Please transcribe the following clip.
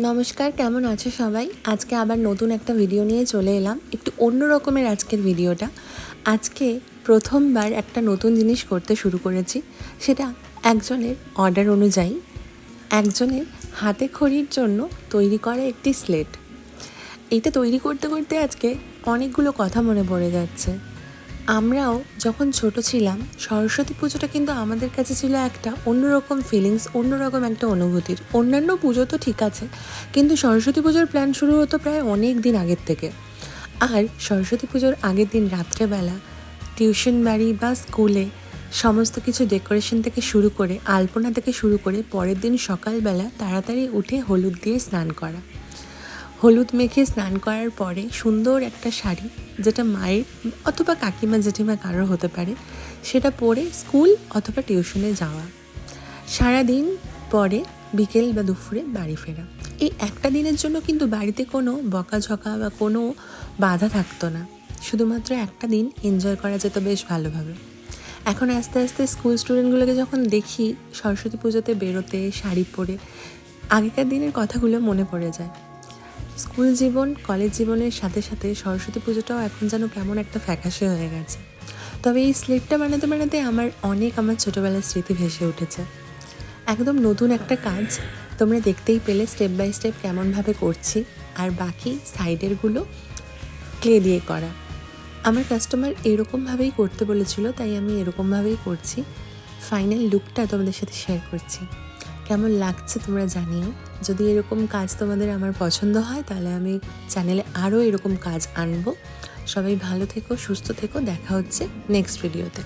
নমস্কার, কেমন আছো সবাই? আজকে আবার নতুন একটা ভিডিও নিয়ে চলে এলাম। একটু অন্য রকমের আজকের ভিডিওটা আজকে প্রথমবার একটা নতুন জিনিস করতে শুরু করেছি। সেটা একজনের অর্ডার অনুযায়ী একজনের হাতে খড়ির জন্য তৈরি করা একটি স্লেট এইটা তৈরি করতে করতে আজকে অনেকগুলো কথা মনে পড়ে যাচ্ছে। আমরাও যখন ছোট ছিলাম, সরস্বতী পুজোটা কিন্তু আমাদের কাছে ছিল একটা অন্যরকম ফিলিংস অন্যরকম একটা অনুভূতির। অন্যান্য পুজো তো ঠিক আছে, কিন্তু সরস্বতী পুজোর প্ল্যান শুরু হতো প্রায় অনেক দিন আগের থেকে। আর সরস্বতী পুজোর আগের দিন রাত্রেবেলা টিউশন বাড়ি বা স্কুলে সমস্ত কিছু ডেকোরেশন থেকে শুরু করে, আলপনা থেকে শুরু করে, পরের দিন সকালবেলা তাড়াতাড়ি উঠে হলুদ দিয়ে স্নান করা। হলুদ মেখে স্নান করার পরে সুন্দর একটা শাড়ি, যেটা মায়ের অথবা কাকিমা, জেঠিমা কারোর হতে পারে, সেটা পরে স্কুল অথবা টিউশনে যাওয়া। সারাদিন পরে বিকেল বা দুপুরে বাড়ি ফেরা। এই একটা দিনের জন্য কিন্তু বাড়িতে কোনো বকাঝকা বা কোনো বাধা থাকতো না। শুধুমাত্র একটা দিন এনজয় করা যেত বেশ ভালোভাবে। এখন আস্তে আস্তে স্কুল স্টুডেন্টগুলোকে যখন দেখি, সরস্বতী পুজোতে বেরোতে, শাড়ি পরে, আগেকার দিনের কথাগুলো মনে পড়ে যায়। স্কুল জীবন, কলেজ জীবনের সাথে সাথে সরস্বতী পুজোটাও এখন যেন কেমন একটা ফ্যাকাশে হয়ে গেছে। তবে এই স্লেটটা বানাতে বানাতে আমার অনেক আমার ছোটোবেলার স্মৃতি ভেসে উঠেছে। একদম নতুন একটা কাজ, তোমরা দেখতেই পেলে স্টেপ বাই স্টেপ কেমনভাবে করছি আর বাকি সাইডেরগুলো ক্লে দিয়ে করা। আমার কাস্টমার এরকমভাবেই করতে বলেছিল, তাই আমি এরকমভাবেই করছি। ফাইনাল লুকটা তোমাদের সাথে শেয়ার করছি। কেমন লাগছে তোমরা জানিও। যদি এরকম কাজ তোমাদের আমার পছন্দ হয়, তাহলে আমি চ্যানেলে আরও এরকম কাজ আনব। সবাই ভালো থেকো, সুস্থ থেকো, দেখা হচ্ছে নেক্সট ভিডিওতে